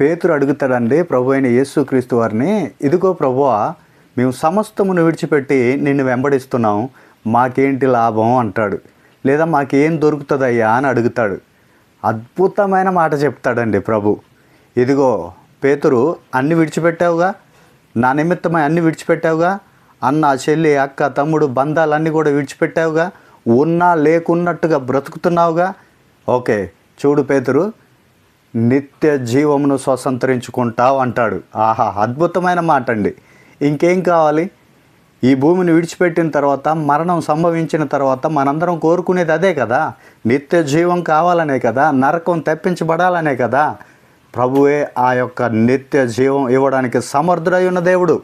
పేతురు అడుగుతాడండి ప్రభు అయిన యేసుక్రీస్తు వారిని ఇదిగో ప్రభువా మేము సమస్తమును విడిచిపెట్టి నిన్ను వెంబడిస్తున్నాం. మాకేంటి లాభం? అంటాడు. లేదా మాకేం దొరుకుతుందయ్యా? అని అడుగుతాడు. అద్భుతమైన మాట చెప్తాడండి ప్రభు. ఇదిగో పేతురు అన్ని విడిచిపెట్టావుగా? నా నిమిత్తమై అన్ని విడిచిపెట్టావుగా? అన్న చెల్లి అక్క తమ్ముడు బంధాలన్నీ కూడా విడిచిపెట్టావుగా? ఉన్నా లేకున్నట్టుగా బ్రతుకుతున్నావుగా? ఓకే చూడు పేతురు నిత్య జీవమును స్వతంత్రించుకుంటావు అంటాడు. ఆహా అద్భుతమైన మాట అండి ఇంకేం కావాలి? ఈ భూమిని విడిచిపెట్టిన తర్వాత మరణం సంభవించిన తర్వాత మనందరం కోరుకునేది అదే కదా? నిత్య జీవం కావాలనే కదా? నరకం తప్పించబడాలనే కదా? ప్రభువే ఆ యొక్క నిత్య జీవం ఇవ్వడానికి సమర్థుడై ఉన్న దేవుడు.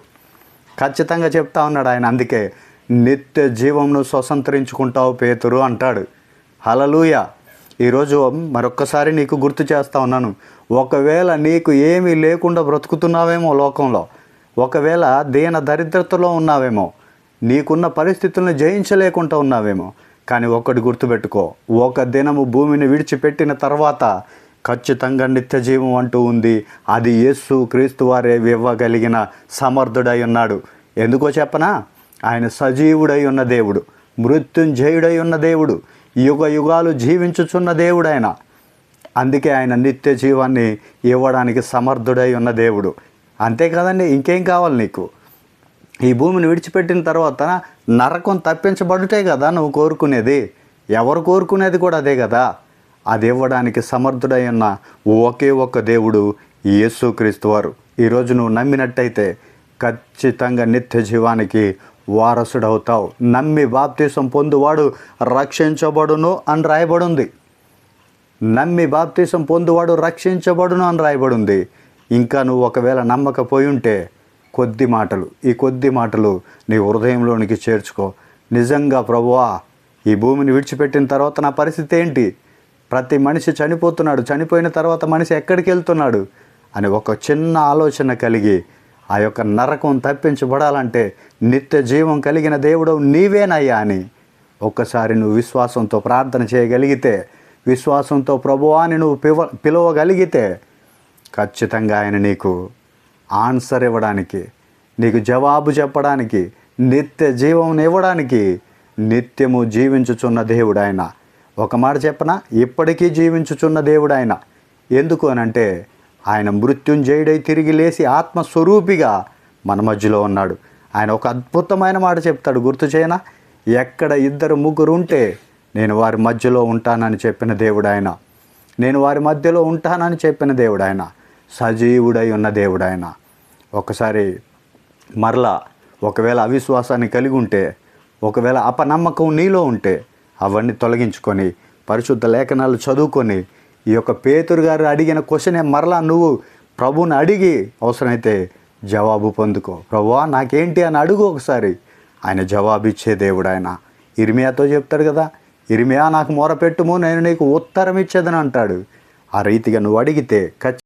ఖచ్చితంగా చెప్తా ఉన్నాడు ఆయన అందుకే నిత్య జీవంను స్వతంత్రించుకుంటావు పేతురు అంటాడు. హలలుయా ఈరోజు మరొక్కసారి నీకు గుర్తు చేస్తా ఉన్నాను. ఒకవేళ నీకు ఏమీ లేకుండా బ్రతుకుతున్నావేమో లోకంలో ఒకవేళ దీన దరిద్రతలో ఉన్నావేమో నీకున్న పరిస్థితులను జయించలేకుండా ఉన్నావేమో కానీ ఒక్కటి గుర్తుపెట్టుకో ఒక దినము భూమిని విడిచిపెట్టిన తర్వాత ఖచ్చితంగా నిత్య జీవం అంటూ ఉంది. అది యేసు క్రీస్తు వారే ఇవ్వగలిగిన సమర్థుడై ఉన్నాడు. ఎందుకో చెప్పనా? ఆయన సజీవుడై ఉన్న దేవుడు మృత్యుంజయుడై ఉన్న దేవుడు. యుగ యుగాలు జీవించుచున్న దేవుడైన. అందుకే ఆయన నిత్య జీవాన్ని ఇవ్వడానికి సమర్థుడై ఉన్న దేవుడు. అంతే కదండి ఇంకేం కావాలి నీకు? ఈ భూమిని విడిచిపెట్టిన తర్వాత నరకం తప్పించబడుటే కదా నువ్వు కోరుకునేది? ఎవరు కోరుకునేది కూడా అదే కదా? అది ఇవ్వడానికి సమర్థుడై ఉన్న ఒకే ఒక్క దేవుడు యేసుక్రీస్తు వారు. ఈరోజు నువ్వు నమ్మినట్టయితే ఖచ్చితంగా నిత్య జీవానికి వారసుడవుతావు. నమ్మి బాప్తీసం పొందువాడు రక్షించబడును అని రాయబడింది. నమ్మి బాప్తీసం పొందువాడు రక్షించబడును అని రాయబడింది. ఇంకా నువ్వు ఒకవేళ నమ్మకపోయి ఉంటే కొద్ది మాటలు. ఈ కొద్ది మాటలు నీ హృదయంలోనికి చేర్చుకో. నిజంగా ప్రభువా ఈ భూమిని విడిచిపెట్టిన తర్వాత నా పరిస్థితి ఏంటి? ప్రతి మనిషి చనిపోతున్నాడు. చనిపోయిన తర్వాత మనిషి ఎక్కడికి వెళ్తున్నాడు? అని ఒక చిన్న ఆలోచన కలిగి ఆ యొక్క నరకం తప్పించబడాలంటే నిత్య జీవం కలిగిన దేవుడు నీవేనయ్యా అని ఒక్కసారి నువ్వు విశ్వాసంతో ప్రార్థన చేయగలిగితే విశ్వాసంతో ప్రభువాని నువ్వు పివ పిలవగలిగితే ఖచ్చితంగా ఆయన నీకు ఆన్సర్ ఇవ్వడానికి నీకు జవాబు చెప్పడానికి నిత్య జీవం ఇవ్వడానికి నిత్యము జీవించుచున్న దేవుడు ఆయన ఒక మాట చెప్పనా? ఇప్పటికీ జీవించుచున్న దేవుడు ఆయన ఎందుకు అనంటే ఆయన మృత్యుంజయుడై తిరిగి లేచి ఆత్మస్వరూపిగా మన మధ్యలో ఉన్నాడు. ఆయన ఒక అద్భుతమైన మాట చెప్తాడు. గుర్తు చేయనా? ఎక్కడ ఇద్దరు ముగ్గురు ఉంటే నేను వారి మధ్యలో ఉంటానని చెప్పిన దేవుడు ఆయన నేను వారి మధ్యలో ఉంటానని చెప్పిన దేవుడు ఆయన సజీవుడై ఉన్న దేవుడు ఆయన ఒకసారి మరలా ఒకవేళ అవిశ్వాసాన్ని కలిగి ఉంటే ఒకవేళ అపనమ్మకం నీలో ఉంటే అవన్నీ తొలగించుకొని పరిశుద్ధ లేఖనాలు చదువుకొని ఈ యొక్క పేతురు గారు అడిగిన క్వశ్చనే మరలా నువ్వు ప్రభుని అడిగి అవసరమైతే జవాబు పొందుకో. ప్రభువా నాకేంటి అని అడుగు ఒకసారి. ఆయన జవాబు ఇచ్చే దేవుడు ఆయన. ఇర్మియాతో చెప్తాడు కదా ఇర్మియా నాకు మొరపెట్టుము నేను నీకు ఉత్తరం ఇచ్చేదని అంటాడు ఆ రీతిగా నువ్వు అడిగితే ఖచ్చితంగా